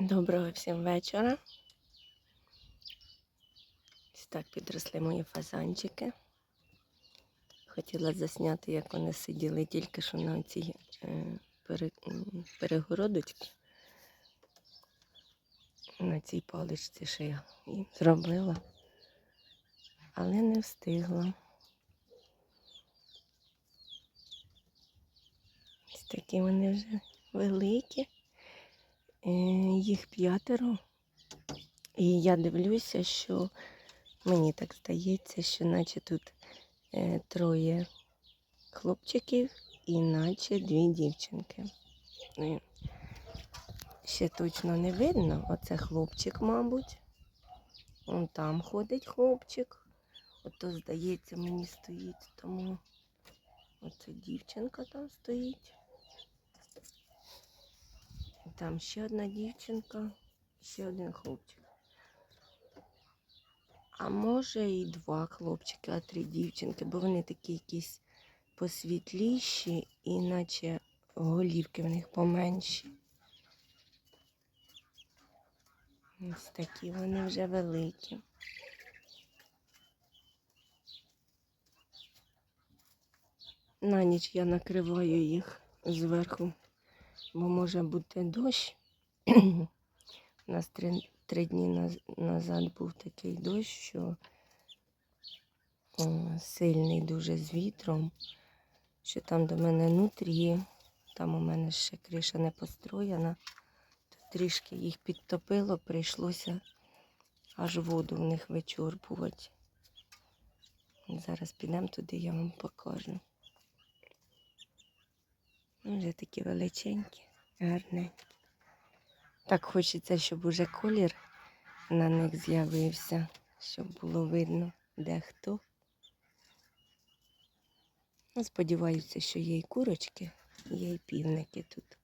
Доброго всім вечора. Ось так підросли мої фазанчики. Хотіла засняти, як вони сиділи тільки що на цій е, пере, перегородочці. На цій паличці, що я їм зробила, але не встигла. Ось такі вони вже великі. Е, Їх п'ятеро. І я дивлюся, що мені так здається, що наче тут е, троє хлопчиків і наче дві дівчинки. Е, Ще точно не видно. Оце хлопчик, мабуть. Вон там ходить хлопчик. Ото, здається, мені стоїть, тому оце дівчинка там стоїть. Там ще одна дівчинка, ще один хлопчик. А може і два хлопчики, а три дівчинки, бо вони такі якісь посвітліші, і наче голівки в них поменші. Ось такі вони вже великі. На ніч я накриваю їх зверху бо може бути дощ. У нас три, три дні наз- назад був такий дощ, що сильний дуже з вітром, що там до мене нутрі, там у мене ще криша не построєна, то трішки їх підтопило, прийшлося аж воду в них вичорпувати. Зараз підемо туди, я вам покажу. Ну, Вже такі величенькі, гарненькі. Так хочеться, щоб уже колір на них з'явився, щоб було видно, де хто. Ну, сподіваюся, що є і курочки, є і півники тут.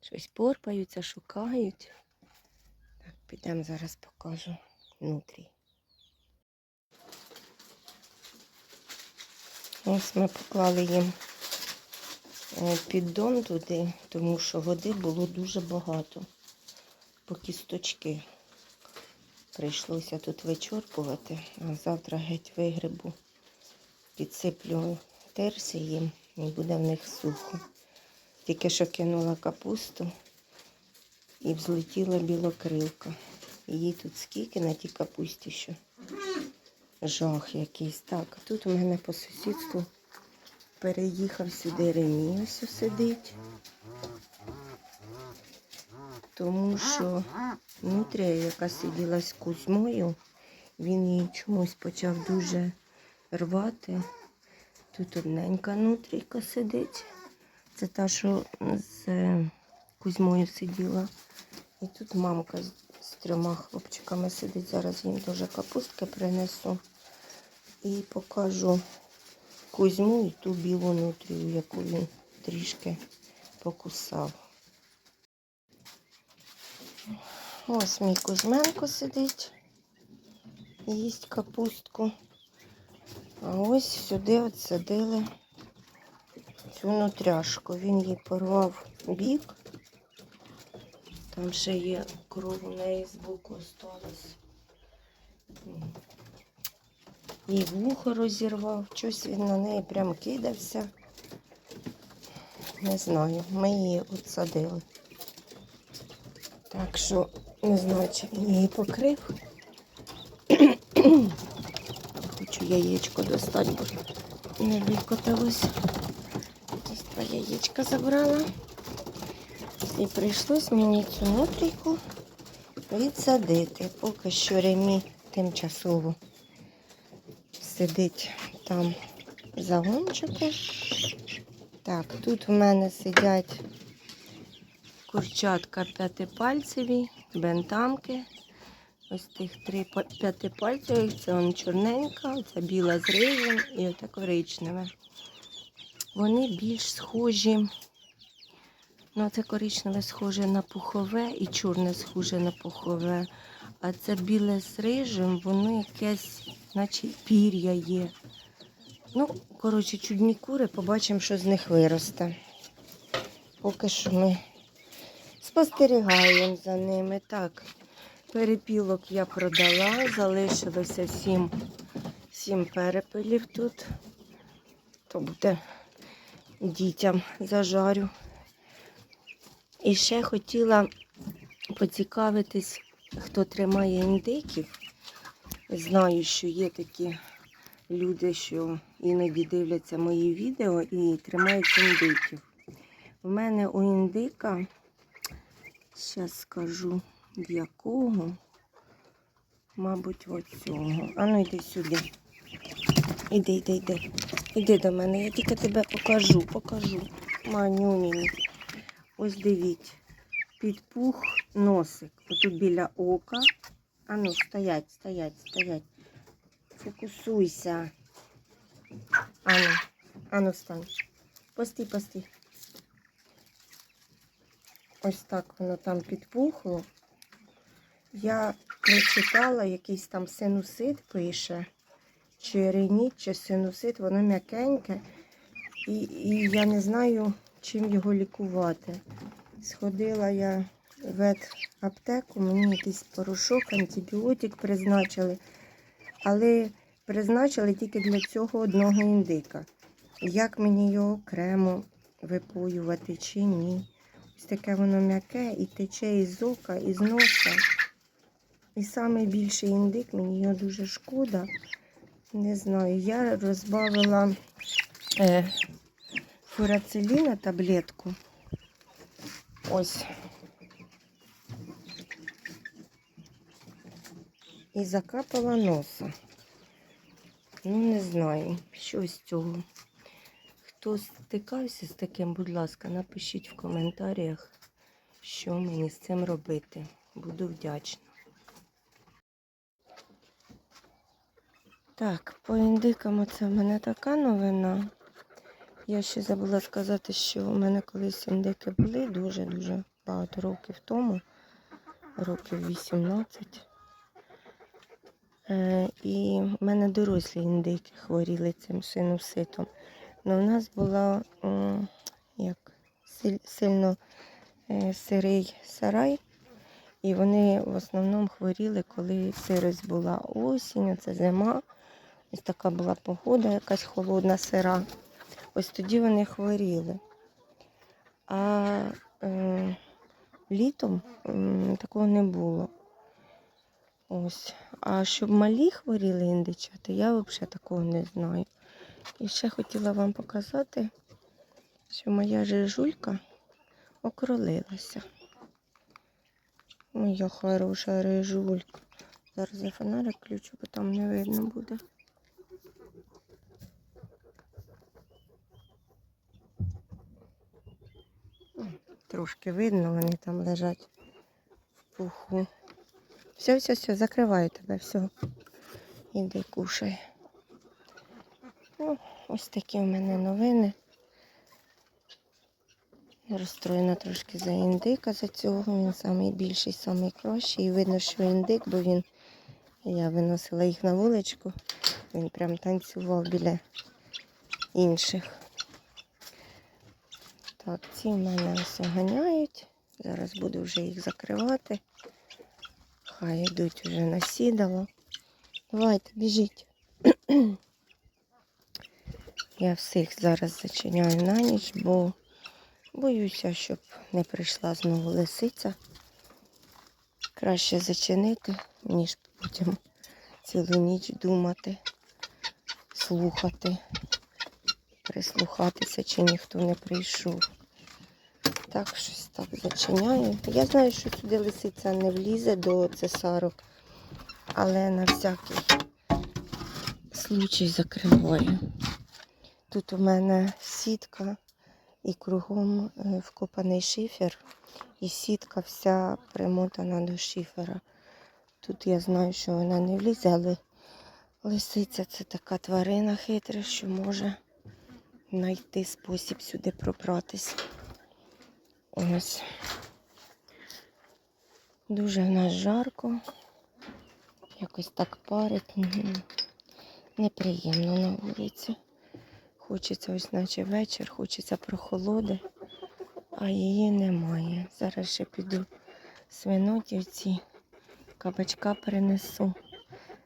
Щось порпаються, шукають. Так, підемо зараз покажу внутрі. Ось ми поклали їм е, піддон туди, тому що води було дуже багато. По кісточки прийшлося тут вичорпувати, а завтра геть вигребу, підсиплю терсі їм і буде в них сухо. Тільки що кинула капусту і взлетіла білокрилка. Її тут скільки на тій капусті що. Жах якийсь. Так, тут у мене по сусідству переїхав сюди Ремі, ось сидить. Тому що нутрія, яка сиділа з Кузьмою, він її чомусь почав дуже рвати. Тут одненька нутрійка сидить. Це та, що з е, Кузьмою сиділа. І тут мамка трьома хлопчиками сидить. Зараз їм теж капустки принесу. І покажу Кузьму і ту білу нутрію, яку він трішки покусав. Ось мій Кузьменко сидить, їсть капустку. А ось сюди от садили цю нутряшку. Він їй порвав бік. Там ще є кров у неї з боку осталось. І вухо розірвав, щось він на неї прям кидався. Не знаю, ми її отсадили. Так що, не знаю, чи він її покрив. Хочу яєчко достати, бо не викоталось. Ось два яєчка забрала. І прийшлось мені цю нутрійку відсадити. Поки що ремі тимчасово сидить там в загончику. Так, тут в мене сидять курчатка п'ятипальцеві, бентамки. Ось тих три па- п'ятипальцевих, це он чорненька, це біла з рижем і ота коричневе. Вони більш схожі. Ну, це коричневе схоже на пухове і чорне схоже на пухове. А це біле з рижем, воно якесь, наче пір'я є. Ну, коротше, чудні кури, побачимо, що з них виросте. поки що ми спостерігаємо за ними. Так, перепілок я продала, залишилося сім, сім перепилів тут. То буде дітям зажарю. І ще хотіла поцікавитись, хто тримає індиків. Знаю, що є такі люди, що іноді дивляться мої відео і тримають індиків. У мене у індика, зараз скажу, в якого, мабуть, оцього. А ну йди сюди. Іди, йди, йди. Іди до мене, я тільки тебе покажу, покажу. Манюнінь. Ось дивіть. Підпух носик. Отут біля ока. А ну, стоять, стоять, стоять. Фокусуйся. Ану, ану, стань. Пости, пости. Ось так воно там підпухло. Я прочитала, якийсь там синусит пише, чи реніт, чи синусит, воно м'якеньке. І, і я не знаю, чим його лікувати. Сходила я в ветаптеку, мені якийсь порошок, антибіотик призначили, але призначили тільки для цього одного індика. Як мені його окремо випоювати чи ні? Ось таке воно м'яке і тече із ока, із носа. І найбільший індик, мені його дуже шкода. Не знаю, я розбавила е, фурацеліна таблетку. Ось. І закапала носа. Ну, не знаю, що з цього. Хто стикався з таким, будь ласка, напишіть в коментарях, що мені з цим робити. Буду вдячна. Так, по індикам це в мене така новина. Я ще забула сказати, що у мене колись індики були дуже-дуже багато років тому, років 18. Е, і в мене дорослі індики хворіли цим синуситом. Ну, у нас була як сильно е, сирий сарай, і вони в основному хворіли, коли сирость була осінь, це зима. Ось така була погода, якась холодна сира. Ось тоді вони хворіли. А е, літом м, такого не було. Ось. А щоб малі хворіли індичата, я взагалі такого не знаю. І ще хотіла вам показати, що моя жижулька окролилася. Моя хороша рижулька. Зараз я фонарик включу, бо там не видно буде. Трошки видно, вони там лежать в пуху. Все, все, все, закриваю тебе, все. Іди кушай. Ну, ось такі в мене новини. Розстроєна трошки за індика за цього. Він найбільший, найкращий. І видно, що індик, бо він. Я виносила їх на вуличку. Він прям танцював біля інших. Так, ці в мене ось ганяють. Зараз буду вже їх закривати. Хай йдуть вже на сідало. Давайте, біжіть. Я всіх зараз зачиняю на ніч, бо боюся, щоб не прийшла знову лисиця. Краще зачинити, ніж потім цілу ніч думати, слухати, прислухатися, чи ніхто не прийшов. Так, щось так зачиняю. Я знаю, що сюди лисиця не влізе до цесарок, але на всякий случай закриваю. Тут у мене сітка і кругом е, вкопаний шифер, і сітка вся примотана до шифера. Тут я знаю, що вона не влізе, але лисиця це така тварина хитра, що може знайти спосіб сюди пробратись. Ось. Дуже в нас жарко. Якось так парить. Неприємно на вулиці. Хочеться ось наче вечір, хочеться прохолоди. а її немає. Зараз ще піду свинотівці, кабачка принесу.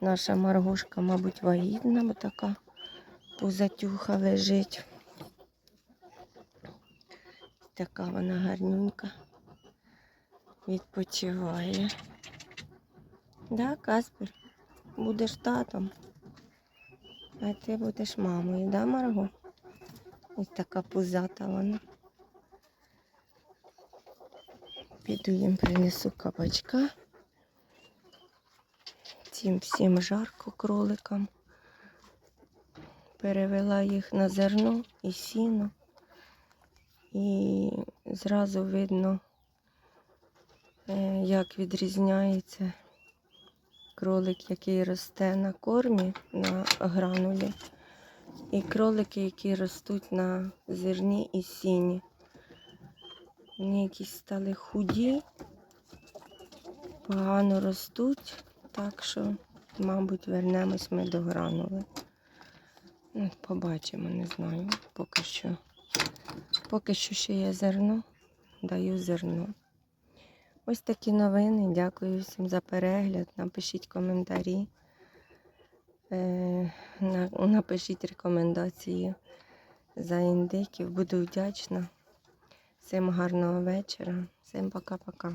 Наша Маргошка, мабуть, вагітна, бо така пузатюха лежить. Така вона гарнюнька. Відпочиває. Да, Каспер? Будеш татом, а ти будеш мамою, да, Марго? Ось така пузата вона. Піду їм принесу кабачка. Цим всім жарко кроликам. Перевела їх на зерно і сіно. І зразу видно, е, як відрізняється кролик, який росте на кормі, на гранулі, і кролики, які ростуть на зерні і сіні. Вони якісь стали худі, погано ростуть, так що, мабуть, вернемось ми до гранули. Ну, побачимо, не знаю. Поки що. Поки що ще є зерно, даю зерно. Ось такі новини. Дякую всім за перегляд. Напишіть коментарі. Е, на- напишіть рекомендації за індиків. Буду вдячна. Всім гарного вечора. Всім пока-пока.